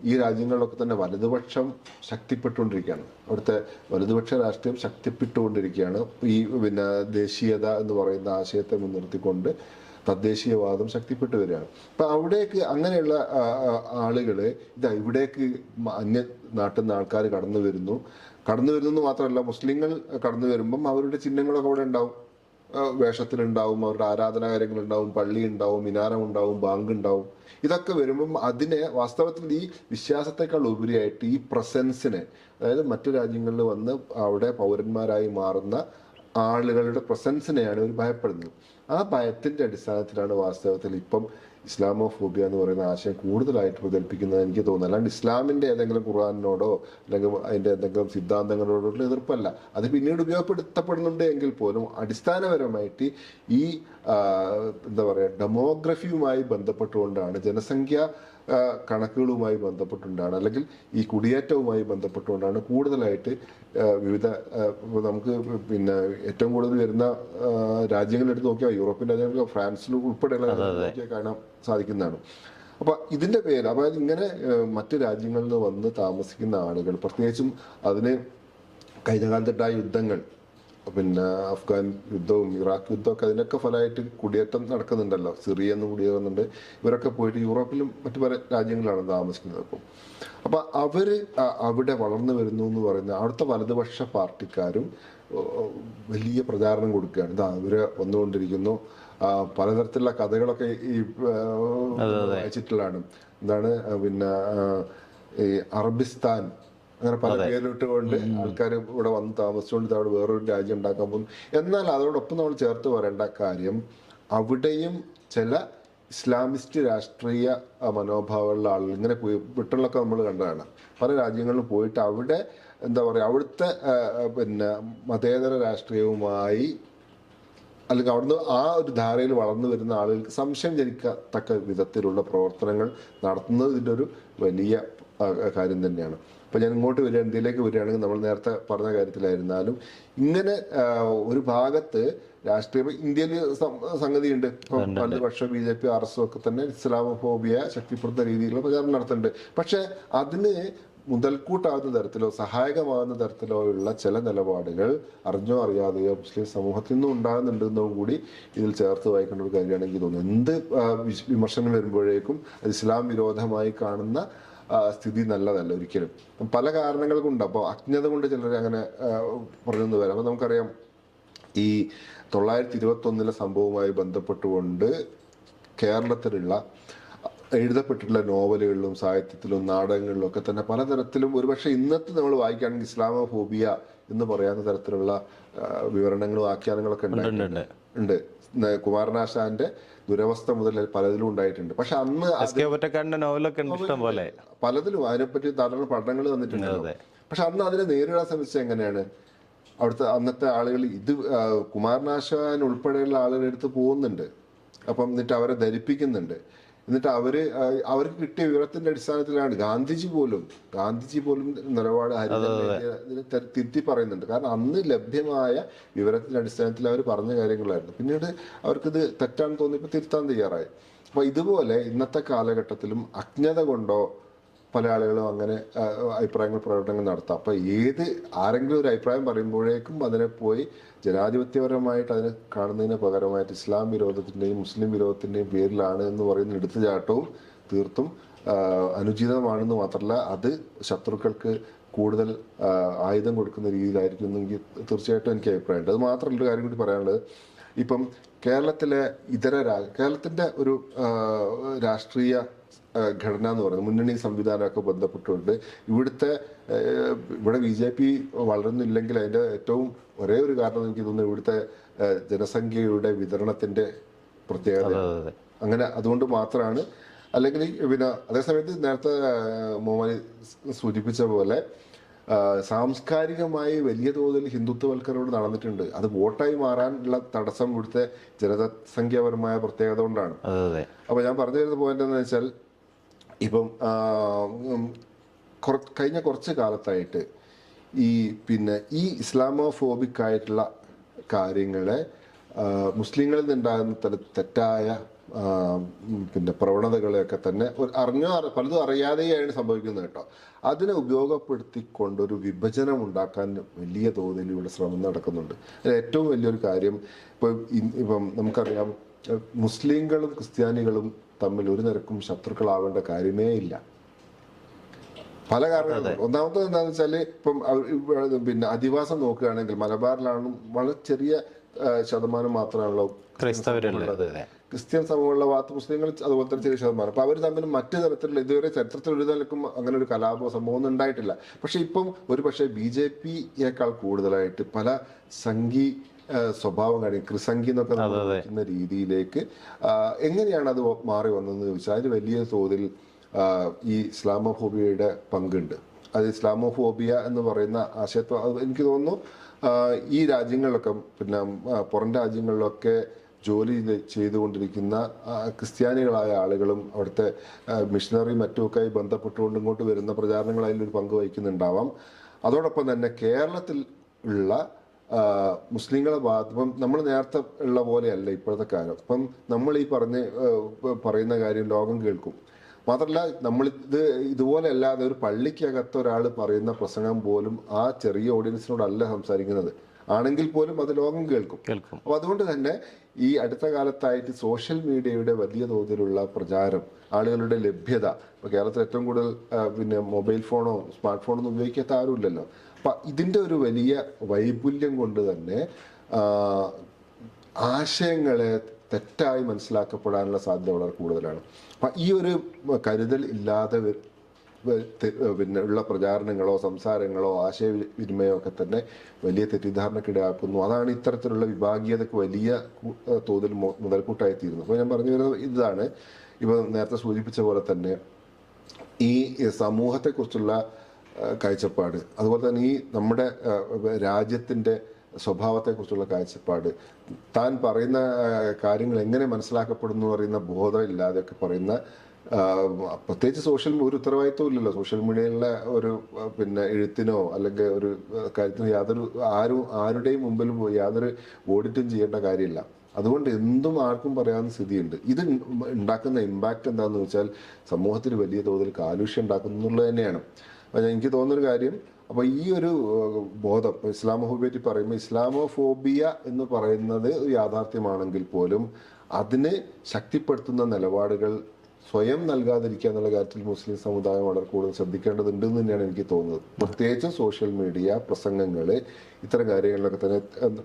ഈ രാജ്യങ്ങളിലൊക്കെ തന്നെ വലതുപക്ഷം ശക്തിപ്പെട്ടുകൊണ്ടിരിക്കുകയാണ്. അവിടുത്തെ വലതുപക്ഷ രാഷ്ട്രീയം ശക്തിപ്പെട്ടുകൊണ്ടിരിക്കുകയാണ്. ഈ പിന്നെ ദേശീയത എന്ന് പറയുന്ന ആശയത്തെ മുൻനിർത്തിക്കൊണ്ട് തദ്ദേശീയവാദം ശക്തിപ്പെട്ടു വരികയാണ്. അപ്പൊ അവിടേക്ക് അങ്ങനെയുള്ള ആളുകളെ ഇതാ ഇവിടേക്ക് അന്യ നാട്ടിൽ നിന്ന് ആൾക്കാർ കടന്നു വരുന്നു. കടന്നു വരുന്നു മാത്രമല്ല മുസ്ലിങ്ങൾ കടന്നു വരുമ്പം അവരുടെ ചിഹ്നങ്ങളൊക്കെ അവിടെ ഉണ്ടാവും. വേഷത്തിലുണ്ടാവും അവരുടെ ആരാധനാ കാര്യങ്ങളുണ്ടാവും പള്ളി ഉണ്ടാവും മിനാരം ഉണ്ടാവും ബാങ്ക് ഉണ്ടാവും. ഇതൊക്കെ വരുമ്പം അതിനെ വാസ്തവത്തിൽ ഈ വിശ്വാസത്തെക്കാൾ ഉപരിയായിട്ട് ഈ പ്രസൻസിനെ അതായത് മറ്റു രാജ്യങ്ങളിൽ വന്ന് അവിടെ പൗരന്മാരായി മാറുന്ന ആളുകളുടെ പ്രസൻസിനെയാണ് ഇവർ ഭയപ്പെടുന്നത്. ആ ഭയത്തിന്റെ അടിസ്ഥാനത്തിലാണ് വാസ്തവത്തിൽ ഇപ്പം ഇസ്ലാമോഫോബിയ എന്ന് പറയുന്ന ആശയം കൂടുതലായിട്ട് പ്രചരിപ്പിക്കുന്നത് എനിക്ക് തോന്നുന്നു. അല്ലാണ്ട് ഇസ്ലാമിന്റെ ഏതെങ്കിലും ഖുർആാനിനോടോ അല്ലെങ്കിൽ അതിന്റെ എന്തെങ്കിലും സിദ്ധാന്തങ്ങളോടോ എതിർപ്പല്ല. അത് പിന്നീട് ഉപയോഗപ്പെടുത്തപ്പെടുന്നുണ്ട് എങ്കിൽ പോലും അടിസ്ഥാനപരമായിട്ട് ഈ എന്താ പറയുക ഡെമോഗ്രഫിയുമായി ബന്ധപ്പെട്ടുകൊണ്ടാണ് ജനസംഖ്യ കണക്കുകളുമായി ബന്ധപ്പെട്ടുകൊണ്ടാണ് അല്ലെങ്കിൽ ഈ കുടിയേറ്റവുമായി ബന്ധപ്പെട്ടുകൊണ്ടാണ് കൂടുതലായിട്ട് വിവിധ നമുക്ക് പിന്നെ ഏറ്റവും കൂടുതൽ വരുന്ന രാജ്യങ്ങളെടുത്ത് നോക്കിയാൽ യൂറോപ്യൻ രാജ്യങ്ങൾ ഫ്രാൻസിൽ ഉൾപ്പെടെയുള്ള രാജ്യങ്ങൾ നോക്കിയാൽ കാണാൻ സാധിക്കുന്നതാണ്. അപ്പൊ ഇതിന്റെ പേര് അതായത് ഇങ്ങനെ മറ്റു രാജ്യങ്ങളിൽ നിന്ന് വന്ന് താമസിക്കുന്ന ആളുകൾ പ്രത്യേകിച്ചും അതിന് കഴിഞ്ഞ കാലത്തുണ്ടായ യുദ്ധങ്ങൾ പിന്നെ അഫ്ഗാൻ യുദ്ധവും ഇറാഖ് യുദ്ധവും ഒക്കെ അതിനൊക്കെ ഫലമായിട്ട് കുടിയേറ്റം നടക്കുന്നുണ്ടല്ലോ. സിറിയ എന്ന് കുടിയേറുന്നുണ്ട്. ഇവരൊക്കെ പോയിട്ട് യൂറോപ്പിലും മറ്റു പല രാജ്യങ്ങളിലാണ് താമസിക്കുന്നത് അപ്പം അപ്പൊ അവർ അവിടെ വളർന്നു വരുന്നു എന്ന് പറയുന്ന അവിടുത്തെ വലതുപക്ഷ പാർട്ടിക്കാരും വലിയ പ്രചാരണം കൊടുക്കുകയാണ്. ഇതാ ഇവർ വന്നുകൊണ്ടിരിക്കുന്നു. പലതരത്തിലുള്ള കഥകളൊക്കെ ഈ വായിച്ചിട്ടുള്ളതാണ്. എന്താണ് പിന്നെ ഈ അറബിസ്ഥാൻ അങ്ങനെ പല പേരിട്ടുകൊണ്ട് ആൾക്കാർ ഇവിടെ വന്ന് താമസിച്ചുകൊണ്ട് അവിടെ വേറൊരു രാജ്യം ഉണ്ടാക്കാൻ പോകുന്നു. എന്നാൽ അതോടൊപ്പം നമ്മൾ ചേർത്ത് പറയേണ്ട കാര്യം അവിടെയും ചില ഇസ്ലാമിസ്റ്റ് രാഷ്ട്രീയ മനോഭാവമുള്ള ആളുകൾ ഇങ്ങനെ പോയി ബ്രിട്ടനിലൊക്കെ നമ്മൾ കണ്ടതാണ്. പല രാജ്യങ്ങളിലും പോയിട്ട് അവിടെ എന്താ പറയുക അവിടുത്തെ പിന്നെ മതേതര രാഷ്ട്രീയവുമായി അല്ലെങ്കിൽ അവിടുന്ന് ആ ഒരു ധാരയിൽ വളർന്നു വരുന്ന ആളുകൾക്ക് സംശയം ജനിക്കത്തക്ക വിധത്തിലുള്ള പ്രവർത്തനങ്ങൾ നടത്തുന്നത് ഇതിന്റെ ഒരു വലിയ കാര്യം തന്നെയാണ്. അപ്പൊ ഞാൻ ഇങ്ങോട്ട് വരിക ഇന്ത്യയിലേക്ക് വരികയാണെങ്കിൽ നമ്മൾ നേരത്തെ പറഞ്ഞ കാര്യത്തിലായിരുന്നാലും ഇങ്ങനെ ഒരു ഭാഗത്ത് രാഷ്ട്രീയ ഇന്ത്യയിൽ സംഗതി സംഗതിയുണ്ട്. ഇപ്പം പല പക്ഷേ B J P R S ഒക്കെ തന്നെ ഇസ്ലാമോഫോബിയ ശക്തിപ്പെടുത്തുന്ന രീതിയിലുള്ള പ്രചാരണം നടത്തുന്നുണ്ട്. പക്ഷെ അതിന് മുതൽക്കൂട്ടാവുന്ന തരത്തിലോ സഹായകമാകുന്ന തരത്തിലോ ഉള്ള ചില നിലപാടുകൾ അറിഞ്ഞോ അറിയാതെയോ മുസ്ലിം സമൂഹത്തിൽ നിന്നും ഉണ്ടാകുന്നുണ്ട് എന്നും കൂടി ഇതിൽ ചേർത്ത് വായിക്കേണ്ട ഒരു കാര്യമാണ് എനിക്ക് തോന്നുന്നത്. എന്ത് വിമർശനം വരുമ്പോഴേക്കും അത് ഇസ്ലാം വിരോധമായി കാണുന്ന സ്ഥിതി നല്ലതല്ല ഒരിക്കലും. പല കാരണങ്ങൾ കൊണ്ട് അപ്പോൾ അജ്ഞത കൊണ്ട് ചിലർ അങ്ങനെ പറഞ്ഞു വരാം. അപ്പോൾ നമുക്കറിയാം ഈ തൊള്ളായിരത്തി ഇരുപത്തൊന്നിലെ സംഭവവുമായി ബന്ധപ്പെട്ടുകൊണ്ട് കേരളത്തിലുള്ള എഴുതപ്പെട്ടിട്ടുള്ള നോവലുകളിലും സാഹിത്യത്തിലും നാടകങ്ങളിലും ഒക്കെ തന്നെ പലതരത്തിലും ഒരുപക്ഷെ ഇന്നത്തെ നമ്മൾ വായിക്കുകയാണെങ്കിൽ ഇസ്ലാമോഫോബിയ എന്ന് പറയാവുന്ന തരത്തിലുള്ള വിവരണങ്ങളും ആഖ്യാനങ്ങളൊക്കെ ഉണ്ട്. കുമാരനാശാന്റെ ദുരവസ്ഥ മുതൽ പലതിലും ഉണ്ടായിട്ടുണ്ട്. പക്ഷെ അന്ന് നോവലൊക്കെ ഇഷ്ടം പോലെ. പലതിലും അതിനെപ്പറ്റി ധാരാളം പഠനങ്ങൾ വന്നിട്ടുണ്ട് പക്ഷെ അന്ന് അതിനെ നേരിടാൻ ശ്രമിച്ചത് എങ്ങനെയാണ്? അവിടുത്തെ അന്നത്തെ ആളുകൾ ഇത് കുമാരനാശാൻ ഉൾപ്പെടെയുള്ള ആളുകൾ എടുത്ത് പോകുന്നുണ്ട്. അപ്പം എന്നിട്ട് അവരെ ധരിപ്പിക്കുന്നുണ്ട്. എന്നിട്ട് അവർ അവർക്ക് കിട്ടിയ വിവരത്തിന്റെ അടിസ്ഥാനത്തിലാണ് ഗാന്ധിജി പോലും ഗാന്ധിജി പോലും നിലപാട് തിരുത്തി പറയുന്നുണ്ട്. കാരണം അന്ന് ലഭ്യമായ വിവരത്തിന്റെ അടിസ്ഥാനത്തിൽ അവർ പറഞ്ഞ കാര്യങ്ങളായിരുന്നു. പിന്നീട് അവർക്കിത് തെറ്റാണെന്ന് തോന്നിയപ്പോൾ തിരുത്താൻ തയ്യാറായി. അപ്പൊ ഇതുപോലെ ഇന്നത്തെ കാലഘട്ടത്തിലും അജ്ഞത കൊണ്ടോ പല ആളുകളും അങ്ങനെ അഭിപ്രായങ്ങൾ പ്രകടനങ്ങൾ നടത്താം. അപ്പൊ ഏത് ആരെങ്കിലും ഒരു അഭിപ്രായം പറയുമ്പോഴേക്കും അതിനെ പോയി ജനാധിപത്യപരമായിട്ട് അതിനെ കാണുന്നതിന് പകരമായിട്ട് ഇസ്ലാം വിരോധത്തിന്റെയും മുസ്ലിം വിരോധത്തിന്റെയും പേരിലാണ് എന്ന് പറയുന്ന എടുത്തുചാട്ടവും തീർത്തും അനുചിതമാണെന്ന് മാത്രമല്ല അത് ശത്രുക്കൾക്ക് കൂടുതൽ ആയുധം കൊടുക്കുന്ന രീതിയിലായിരിക്കും എനിക്ക് തീർച്ചയായിട്ടും എനിക്ക് അഭിപ്രായമുണ്ട്. അത് മാത്രമല്ല ഒരു കാര്യം കൂടി പറയാനുള്ളത്. ഇപ്പം കേരളത്തിലെ ഇതര കേരളത്തിന്റെ ഒരു രാഷ്ട്രീയ ഘടന എന്ന് പറയുന്നത്. മുന്നണി സംവിധാനമൊക്കെ ബന്ധപ്പെട്ടുകൊണ്ട് ഇവിടുത്തെ ഇവിടെ ബി ജെ പി വളരുന്നില്ലെങ്കിൽ അതിന്റെ ഏറ്റവും ഒരേ ഒരു കാരണം എനിക്ക് തോന്നുന്നു ഇവിടുത്തെ ജനസംഖ്യയുടെ വിതരണത്തിന്റെ പ്രത്യേകത. അങ്ങനെ അതുകൊണ്ട് മാത്രമാണ്. അല്ലെങ്കിൽ പിന്നെ അതേസമയത്ത് നേരത്തെ മോഹൻ സൂചിപ്പിച്ച പോലെ സാംസ്കാരികമായി വലിയ തോതിൽ ഹിന്ദുത്വവൽക്കരണം നടന്നിട്ടുണ്ട്. അത് വോട്ടായി മാറാനുള്ള തടസ്സം ഇവിടുത്തെ ജനസംഖ്യാപരമായ പ്രത്യേകത കൊണ്ടാണ്. അപ്പൊ ഞാൻ പറഞ്ഞു തരുന്ന പോയിന്റ് എന്താണെന്ന് വെച്ചാൽ ഇപ്പം കഴിഞ്ഞ കുറച്ച് കാലത്തായിട്ട് ഈ പിന്നെ ഈ ഇസ്ലാമോഫോബിക് ആയിട്ടുള്ള കാര്യങ്ങളെ മുസ്ലിങ്ങളിൽ നിന്നുണ്ടാകുന്ന തര- തെറ്റായ പിന്നെ പ്രവണതകളെയൊക്കെ തന്നെ ഒരു അറിഞ്ഞോ അറി- പലതും അറിയാതെയാണ് സംഭവിക്കുന്നത് കേട്ടോ. അതിനെ ഉപയോഗപ്പെടുത്തിക്കൊണ്ട് ഒരു വിഭജനം ഉണ്ടാക്കാൻ വലിയ തോതിൽ ഇവിടെ ശ്രമം നടക്കുന്നുണ്ട്. അതിൽ ഏറ്റവും വലിയൊരു കാര്യം ഇപ്പം ഇപ്പം നമുക്കറിയാം മുസ്ലിങ്ങളും ക്രിസ്ത്യാനികളും തമ്മിൽ ഒരു നിരക്കും ശത്രുക്കളാവേണ്ട കാര്യമേ ഇല്ല. പല കാരണങ്ങളും ഒന്നാമത്തെ എന്താണെന്ന് വെച്ചാൽ ഇപ്പം പിന്നെ അധിവാസം നോക്കുകയാണെങ്കിൽ മലബാറിലാണ് വളരെ ചെറിയ ശതമാനം മാത്രമാണല്ലോ ക്രൈസ്തവരുള്ളത് ക്രിസ്ത്യൻ സമൂഹമുള്ള വാത്ത് മുസ്ലിങ്ങൾ അതുപോലെ തന്നെ ചെറിയ ശതമാനം. അപ്പൊ അവർ തമ്മിൽ മറ്റു തരത്തിലുള്ള ഇതുവരെ ചരിത്രത്തിൽ ഒരു നിലക്കും അങ്ങനെ ഒരു കലാപോ സംഭവം ഒന്നും ഉണ്ടായിട്ടില്ല. പക്ഷെ ഇപ്പം ഒരു പക്ഷേ ബി ജെ പിയേക്കാൾ കൂടുതലായിട്ട് പല സംഘി സ്വഭാവം കാണിക്കും ക്രിസംഗി എന്നൊക്കെ വിളിക്കുന്ന രീതിയിലേക്ക് എങ്ങനെയാണ് അത് മാറി വന്നതെന്ന് ചോദിച്ചാൽ അതിൽ വലിയ തോതിൽ ഈ ഇസ്ലാമോഫോബിയയുടെ പങ്കുണ്ട്. അത് ഇസ്ലാമോഫോബിയ എന്ന് പറയുന്ന ആശയത്വം എനിക്ക് തോന്നുന്നു ഈ രാജ്യങ്ങളിലൊക്കെ പിന്നെ പുറം രാജ്യങ്ങളിലൊക്കെ ജോലി ചെയ്ത് ചെയ്തുകൊണ്ടിരിക്കുന്ന ക്രിസ്ത്യാനികളായ ആളുകളും അവിടുത്തെ മിഷനറി മിഷണറി മറ്റുമൊക്കെ ആയി ബന്ധപ്പെട്ടുകൊണ്ട് ഇങ്ങോട്ട് വരുന്ന പ്രചാരണങ്ങൾ അതിലൊരു പങ്ക് വഹിക്കുന്നുണ്ടാവാം. അതോടൊപ്പം തന്നെ കേരളത്തിൽ ഉള്ള മുസ്ലിങ്ങളെ ഇപ്പം നമ്മൾ നേരത്തെ ഉള്ള പോലെയല്ല ഇപ്പോഴത്തെ കാലം. ഇപ്പം നമ്മൾ ഈ പറഞ്ഞ് പറയുന്ന കാര്യം ലോകം കേൾക്കും. മാത്രമല്ല നമ്മൾ ഇത് ഇതുപോലെ അല്ലാതെ ഒരു പള്ളിക്കകത്ത് ഒരാൾ പറയുന്ന പ്രസംഗം പോലും ആ ചെറിയ ഓഡിയൻസിനോടല്ല സംസാരിക്കുന്നത്. ആണെങ്കിൽ പോലും അത് ലോകം കേൾക്കും. കേൾക്കും. അപ്പൊ അതുകൊണ്ട് തന്നെ ഈ അടുത്ത കാലത്തായിട്ട് സോഷ്യൽ മീഡിയയുടെ വലിയ തോതിലുള്ള പ്രചാരം ആളുകളുടെ ലഭ്യത ഇപ്പൊ കേരളത്തിൽ ഏറ്റവും കൂടുതൽ പിന്നെ മൊബൈൽ ഫോണോ സ്മാർട്ട് ഫോണോ ഒന്നും ഉപയോഗിക്കാത്ത ആരുമില്ലല്ലോ. ഇതിന്റെ ഒരു വലിയ വൈപുല്യം കൊണ്ട് തന്നെ ആശയങ്ങളെ തെറ്റായി മനസ്സിലാക്കപ്പെടാനുള്ള സാധ്യത വളരെ കൂടുതലാണ്. അപ്പൊ ഈ ഒരു കരുതൽ ഇല്ലാതെ പിന്നെ ഉള്ള പ്രചാരണങ്ങളോ സംസാരങ്ങളോ ആശയവിനിമയമോ ഒക്കെ തന്നെ വലിയ തെറ്റിദ്ധാരണക്കിടയാക്കുന്നു. അതാണ് ഇത്തരത്തിലുള്ള വിഭാഗീയതക്ക് വലിയ തോതിൽ മുതൽക്കൂട്ടായി തീരുന്നത്. അപ്പോൾ ഞാൻ പറഞ്ഞു വരുന്നത് ഇതാണ്. ഇപ്പൊ നേരത്തെ സൂചിപ്പിച്ച പോലെ തന്നെ ഈ സമൂഹത്തെക്കുറിച്ചുള്ള കാഴ്ചപ്പാട്. അതുപോലെ തന്നെ ഈ നമ്മുടെ രാജ്യത്തിന്റെ സ്വഭാവത്തെക്കുറിച്ചുള്ള കാഴ്ചപ്പാട്. താൻ പറയുന്ന കാര്യങ്ങൾ എങ്ങനെ മനസ്സിലാക്കപ്പെടുന്നു പറയുന്ന ബോധം ഇല്ലാതെയൊക്കെ പറയുന്ന പ്രത്യേകിച്ച് സോഷ്യൽ ഒരു ഉത്തരവാദിത്വം ഇല്ലല്ലോ. സോഷ്യൽ മീഡിയയിലെ ഒരു പിന്നെ എഴുത്തിനോ അല്ലെങ്കിൽ ഒരു കാര്യത്തിനോ യാതൊരു ആരും ആരുടെയും മുമ്പിലും പോയി യാതൊരു ഓഡിറ്റും ചെയ്യേണ്ട കാര്യമില്ല. അതുകൊണ്ട് എന്തും ആർക്കും പറയാവുന്ന സ്ഥിതിയുണ്ട്. ഇത് ഉണ്ടാക്കുന്ന ഇമ്പാക്റ്റ് എന്താണെന്ന് വെച്ചാൽ സമൂഹത്തിൽ വലിയ തോതിൽ കാലുഷ്യം ഉണ്ടാക്കുന്നു എന്നുള്ളത് തന്നെയാണ്. എനിക്ക് തോന്നുന്നൊരു കാര്യം അപ്പോൾ ഈ ഒരു ബോധം ഇസ്ലാമോഫോബിയെ പറ്റി പറയുമ്പോൾ ഇസ്ലാമോഫോബിയ എന്ന് പറയുന്നത് ഒരു യാഥാർത്ഥ്യമാണെങ്കിൽ പോലും അതിനെ ശക്തിപ്പെടുത്തുന്ന നിലപാടുകൾ സ്വയം നൽകാതിരിക്കുക എന്നുള്ള കാര്യത്തിൽ മുസ്ലിം സമുദായം വളരെ കൂടുതൽ ശ്രദ്ധിക്കേണ്ടതുണ്ട് എന്ന് തന്നെയാണ് എനിക്ക് തോന്നുന്നത്. പ്രത്യേകിച്ച് സോഷ്യൽ മീഡിയ പ്രസംഗങ്ങൾ ഇത്തരം കാര്യങ്ങളിലൊക്കെ തന്നെ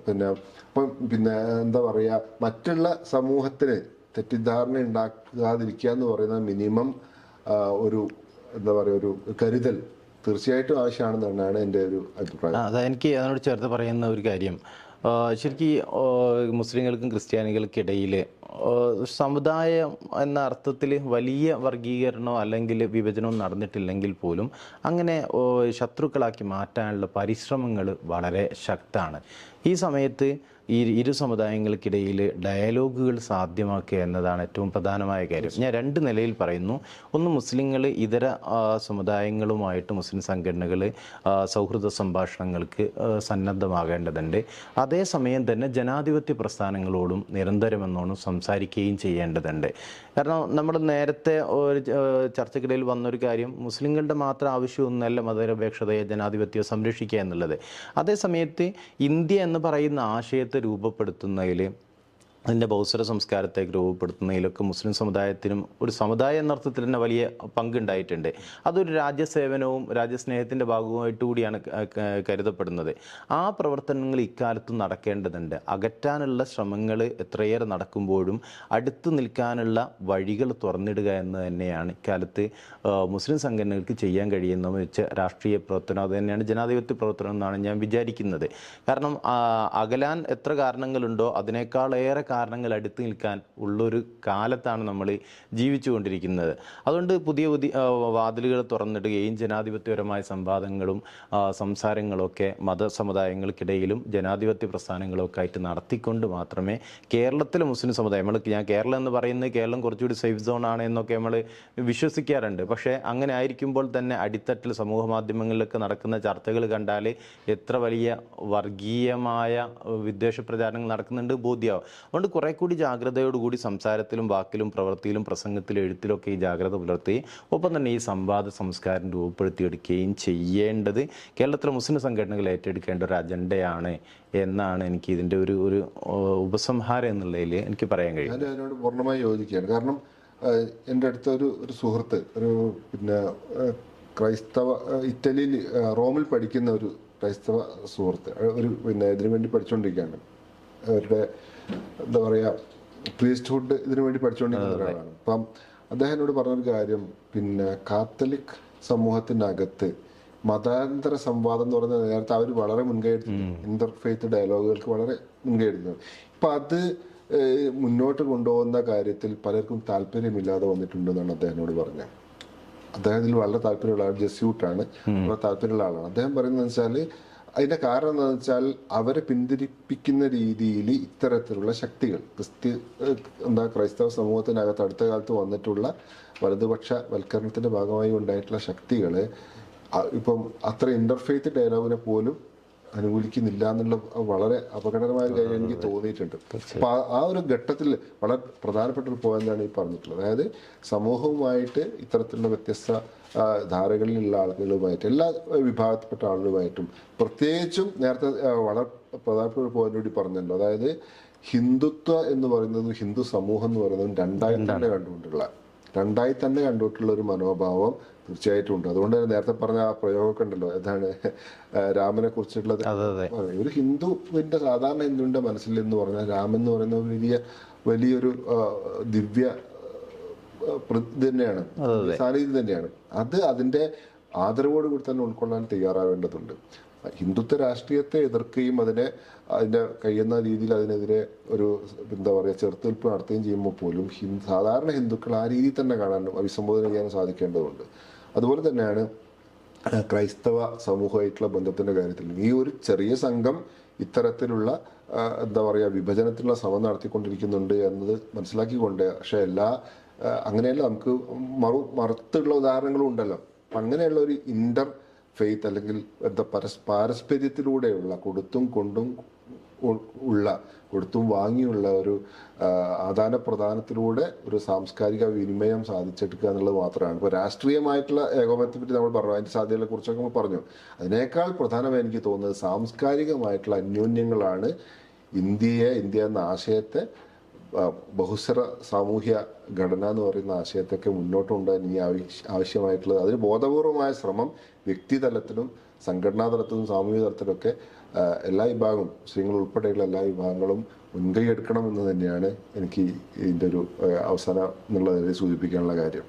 പിന്നെ ഇപ്പം പിന്നെ എന്താ പറയുക മറ്റുള്ള സമൂഹത്തിന് തെറ്റിദ്ധാരണ ഉണ്ടാക്കാതിരിക്കുക എന്ന് പറയുന്ന മിനിമം ഒരു എന്താ പറയുക ഒരു കരുതൽ തീർച്ചയായിട്ടും ആവശ്യമാണെന്ന് തന്നെയാണ് എന്റെ ഒരു അഭിപ്രായം. അതാ എനിക്ക് അതിനോട് ചേർത്ത് പറയുന്ന ഒരു കാര്യം. ശരിക്കും മുസ്ലിങ്ങൾക്കും ക്രിസ്ത്യാനികൾക്കിടയിൽ സമുദായം എന്ന അർത്ഥത്തിൽ വലിയ വർഗീകരണമോ അല്ലെങ്കിൽ വിഭജനമോ നടന്നിട്ടില്ലെങ്കിൽ പോലും അങ്ങനെ ശത്രുക്കളാക്കി മാറ്റാനുള്ള പരിശ്രമങ്ങൾ വളരെ ശക്തമാണ്. ഈ സമയത്ത് ഈ ഇരു സമുദായങ്ങൾക്കിടയിൽ ഡയലോഗുകൾ സാധ്യമാക്കുക എന്നതാണ് ഏറ്റവും പ്രധാനമായ കാര്യം. ഞാൻ രണ്ട് നിലയിൽ പറയുന്നു. ഒന്ന് മുസ്ലിങ്ങൾ ഇതര സമുദായങ്ങളുമായിട്ട് മുസ്ലിം സംഘടനകൾ സൗഹൃദ സംഭാഷണങ്ങൾക്ക് സന്നദ്ധമാകേണ്ടതുണ്ട്. അതേസമയം തന്നെ ജനാധിപത്യ പ്രസ്ഥാനങ്ങളോടും നിരന്തരമെന്നോണം സംസാരിക്കുകയും ചെയ്യേണ്ടതുണ്ട്. കാരണം നമ്മൾ നേരത്തെ ഒരു ചർച്ചക്കിടയിൽ വന്നൊരു കാര്യം മുസ്ലിങ്ങളുടെ മാത്രം ആവശ്യമൊന്നുമല്ല മതനിരപേക്ഷതയെ ജനാധിപത്യം സംരക്ഷിക്കുക എന്നുള്ളത്. അതേസമയത്ത് ഇന്ത്യ എന്ന് പറയുന്ന ആശയത്തെ രൂപപ്പെടുത്തുന്നതിൽ അതിന്റെ ബൗസര സംസ്കാരത്തെ രൂപപ്പെടുത്തുന്നതിലൊക്കെ മുസ്ലിം സമുദായത്തിനും ഒരു സമുദായ എന്നർത്ഥത്തിൽ തന്നെ വലിയ പങ്കുണ്ടായിട്ടുണ്ട്. അതൊരു രാജ്യസേവനവും രാജ്യസ്നേഹത്തിന്റെ ഭാഗവുമായിട്ട് കൂടിയാണ് കരുതപ്പെടുന്നത്. ആ പ്രവർത്തനങ്ങൾ ഇക്കാലത്ത് നടക്കേണ്ടതുണ്ട്. അകറ്റാനുള്ള ശ്രമങ്ങൾ എത്രയേറെ നടക്കുമ്പോഴും അടുത്തു നിൽക്കാനുള്ള വഴികൾ തുറന്നിടുക എന്ന് തന്നെയാണ് ഇക്കാലത്ത് മുസ്ലിം സംഘടനകൾക്ക് ചെയ്യാൻ കഴിയുന്ന വെച്ച രാഷ്ട്രീയ പ്രവർത്തനം. അത് തന്നെയാണ് ജനാധിപത്യ പ്രവർത്തനം എന്നാണ് ഞാൻ വിചാരിക്കുന്നത്. കാരണം അകലാൻ എത്ര കാരണങ്ങളുണ്ടോ അതിനേക്കാളേറെ കാരണങ്ങൾ അടുത്ത് നിൽക്കാൻ ഉള്ളൊരു കാലത്താണ് നമ്മൾ ജീവിച്ചുകൊണ്ടിരിക്കുന്നത്. അതുകൊണ്ട് പുതിയ പുതിയ വാതിലുകൾ തുറന്നിടുകയും ജനാധിപത്യപരമായ സംവാദങ്ങളും സംസാരങ്ങളൊക്കെ മതസമുദായങ്ങൾക്കിടയിലും ജനാധിപത്യ പ്രസ്ഥാനങ്ങളൊക്കെ ആയിട്ട് നടത്തിക്കൊണ്ട് മാത്രമേ കേരളത്തിലെ മുസ്ലിം സമുദായം നമ്മൾ ഞാൻ കേരളം എന്ന് പറയുന്നത് കേരളം കുറച്ചുകൂടി സേഫ് സോൺ ആണ് എന്നൊക്കെ നമ്മൾ വിശ്വസിക്കാറുണ്ട്. പക്ഷേ അങ്ങനെ ആയിരിക്കുമ്പോൾ തന്നെ അടിത്തട്ടിൽ സമൂഹ മാധ്യമങ്ങളിലൊക്കെ നടക്കുന്ന ചർച്ചകൾ കണ്ടാൽ എത്ര വലിയ വർഗീയമായ വിദ്വേഷ പ്രചാരണങ്ങൾ നടക്കുന്നുണ്ട് ബോധ്യമാവും. അതുകൊണ്ട് കുറെ കൂടി ജാഗ്രതയോടുകൂടി സംസാരത്തിലും വാക്കിലും പ്രവൃത്തിയിലും പ്രസംഗത്തിലും എഴുത്തിലൊക്കെ ഈ ജാഗ്രത പുലർത്തി ഒപ്പം തന്നെ ഈ സംവാദ സംസ്കാരം രൂപപ്പെടുത്തിയെടുക്കുകയും ചെയ്യേണ്ടത് കേരളത്തിലെ മുസ്ലിം സംഘടനകൾ ഏറ്റെടുക്കേണ്ട ഒരു അജണ്ടയാണ് എന്നാണ് എനിക്ക് ഇതിന്റെ ഒരു ഒരു ഉപസംഹാരം എന്നുള്ളതിൽ എനിക്ക് പറയാൻ കഴിയും. ഞാൻ അതിനോട് പൂർണമായി യോജിക്കുകയാണ്. കാരണം എന്റെ അടുത്ത ഒരു ഒരു സുഹൃത്ത് ഒരു പിന്നെ ക്രൈസ്തവ ഇറ്റലിയിൽ റോമിൽ പഠിക്കുന്ന ഒരു ക്രൈസ്തവ സുഹൃത്ത് ഒരു പിന്നെ ഇതിനു വേണ്ടി പഠിച്ചുകൊണ്ടിരിക്കുകയാണ്. അവരുടെ എന്താ പറയുക പ്രീസ്റ്റ്ഹുഡ് ഇതിനു വേണ്ടി പഠിച്ചുകൊണ്ടിരിക്കുന്ന ഒരാളാണ്. അപ്പം അദ്ദേഹം എന്നോട് പറഞ്ഞൊരു കാര്യം പിന്നെ കാത്തലിക് സമൂഹത്തിനകത്ത് മതാന്തര സംവാദം എന്ന് പറയുന്ന നേരത്തെ അവർ വളരെ മുൻകൈ എടുത്തിട്ടുണ്ട് ഇന്റർഫെയ്ത്ത് ഡയലോഗുകൾക്ക് വളരെ മുൻകൈ എടുത്തിട്ടുണ്ട് ഇപ്പൊ അത് മുന്നോട്ട് കൊണ്ടുപോകുന്ന കാര്യത്തിൽ പലർക്കും താല്പര്യമില്ലാതെ വന്നിട്ടുണ്ടെന്നാണ് അദ്ദേഹത്തിനോട് പറഞ്ഞത്. അദ്ദേഹം ഇതിൽ വളരെ താല്പര്യമുള്ള ആൾ ജസ്യൂട്ടാണ്. വളരെ താല്പര്യമുള്ള ആളാണ്. അദ്ദേഹം പറയുന്നത് വെച്ചാൽ അതിന്റെ കാരണം എന്താണെന്ന് വെച്ചാൽ അവരെ പിന്തിരിപ്പിക്കുന്ന രീതിയിൽ ഇത്തരത്തിലുള്ള ശക്തികൾ ക്രിസ്ത്യ എന്താ ക്രൈസ്തവ സമൂഹത്തിനകത്ത് അടുത്ത കാലത്ത് വന്നിട്ടുള്ള വലതുപക്ഷ വൽക്കരണത്തിന്റെ ഭാഗമായി ഉണ്ടായിട്ടുള്ള ശക്തികളെ അ- ഇപ്പം അത്ര ഇന്റർഫെയ്ത്ത് ഡയലോഗിനെ പോലും അനുകൂലിക്കുന്നില്ല എന്നുള്ള വളരെ അപകടകരമായ ഒരു കാര്യം എനിക്ക് തോന്നിയിട്ടുണ്ട്. അപ്പൊ ആ- ഒരു ഘട്ടത്തിൽ വളരെ പ്രധാനപ്പെട്ട ഒരു പോയിന്റാണ് ഈ പറഞ്ഞിട്ടുള്ളത്. അതായത് സമൂഹവുമായിട്ട് ഇത്തരത്തിലുള്ള വ്യത്യസ്ത ധാരകളിലുള്ള ആളുകളുമായിട്ട് എല്ലാ വിഭാഗത്തിൽപ്പെട്ട ആളുകളുമായിട്ടും പ്രത്യേകിച്ചും നേരത്തെ വളരെ പ്രധാനപ്പെട്ട ഒരു പോയിന്റ് കൂടി പറഞ്ഞല്ലോ. അതായത് ഹിന്ദുത്വ എന്ന് പറയുന്നതും ഹിന്ദു സമൂഹം എന്ന് പറയുന്നതും രണ്ടായിരത്തി തന്നെ കണ്ടുകൊണ്ടുള്ള രണ്ടായി തന്നെ കണ്ടിട്ടുള്ള ഒരു മനോഭാവം തീർച്ചയായിട്ടും ഉണ്ട്. അതുകൊണ്ട് തന്നെ നേരത്തെ പറഞ്ഞ ആ പ്രയോഗമൊക്കെ ഉണ്ടല്ലോ. ആ, രാമനെ കുറിച്ചിട്ടുള്ളത്. ഒരു ഹിന്ദുവിന്റെ സാധാരണ ഹിന്ദുവിന്റെ മനസ്സിൽ എന്ന് പറഞ്ഞാൽ രാമൻ എന്ന് പറയുന്ന വലിയ വലിയൊരു ദിവ്യ തന്നെയാണ്. സാന്നിധ്യം തന്നെയാണ്. അത് അതിന്റെ ആദരവോട് കൂടി തന്നെ ഉൾക്കൊള്ളാൻ തയ്യാറാവേണ്ടതുണ്ട്. ഹിന്ദുത്വ രാഷ്ട്രീയത്തെ എതിർക്കുകയും അതിനെ അതിന്റെ കഴിയുന്ന രീതിയിൽ അതിനെതിരെ ഒരു എന്താ പറയുക ചെറുത്തുനിൽപ്പ് നടത്തുകയും ചെയ്യുമ്പോൾ പോലും ഹിന്ദു സാധാരണ ഹിന്ദുക്കൾ ആ രീതിയിൽ തന്നെ കാണാനും അഭിസംബോധന ചെയ്യാനും സാധിക്കേണ്ടതുണ്ട്. അതുപോലെ തന്നെയാണ് ക്രൈസ്തവ സമൂഹമായിട്ടുള്ള ബന്ധത്തിന്റെ കാര്യത്തിൽ ഈ ഒരു ചെറിയ സംഘം ഇത്തരത്തിലുള്ള എന്താ പറയുക വിഭജനത്തിലുള്ള ശ്രമം നടത്തിക്കൊണ്ടിരിക്കുന്നുണ്ട് എന്നത് മനസ്സിലാക്കിക്കൊണ്ട് പക്ഷെ എല്ലാ അങ്ങനെയല്ല നമുക്ക് മറു മറുത്തുള്ള ഉദാഹരണങ്ങളും ഉണ്ടല്ലോ. അങ്ങനെയുള്ള ഒരു ഇന്റർ ഫെയ്ത്ത് അല്ലെങ്കിൽ എന്താ പരസ് പാരസ്പര്യത്തിലൂടെയുള്ള കൊടുത്തും കൊണ്ടും ഉള്ള കൊടുത്തും വാങ്ങിയുള്ള ഒരു ആദാന പ്രദാനത്തിലൂടെ ഒരു സാംസ്കാരിക വിനിമയം സാധിച്ചെടുക്കുക എന്നുള്ളത് മാത്രമാണ്. ഇപ്പോൾ രാഷ്ട്രീയമായിട്ടുള്ള ഏകോപനത്തെ പറ്റി നമ്മൾ പറഞ്ഞു. അതിന്റെ സാധ്യതകളെ കുറിച്ചൊക്കെ നമ്മൾ പറഞ്ഞു. അതിനേക്കാൾ പ്രധാനമായി എനിക്ക് തോന്നുന്നത് സാംസ്കാരികമായിട്ടുള്ള അന്യോന്യങ്ങളാണ് ഇന്ത്യയെ ഇന്ത്യ എന്ന ആശയത്തെ ബഹുസ്വര സാമൂഹ്യ ഘടന എന്ന് പറയുന്ന ആശയത്തൊക്കെ മുന്നോട്ട് കൊണ്ടുപോകാൻ ഇനി ആവശ്യ- ആവശ്യമായിട്ടുള്ളത്. അതിന് ബോധപൂർവമായ ശ്രമം വ്യക്തിതലത്തിലും സംഘടനാ തലത്തിലും സാമൂഹിക തലത്തിലൊക്കെ എല്ലാ വിഭാഗവും മുസ്ലിങ്ങൾ ഉൾപ്പെടെയുള്ള എല്ലാ വിഭാഗങ്ങളും മുൻകൈ എടുക്കണം എന്ന് തന്നെയാണ് എനിക്ക് ഇതിന്റെ ഒരു അവസാനം എന്നുള്ള സൂചിപ്പിക്കാനുള്ള കാര്യം.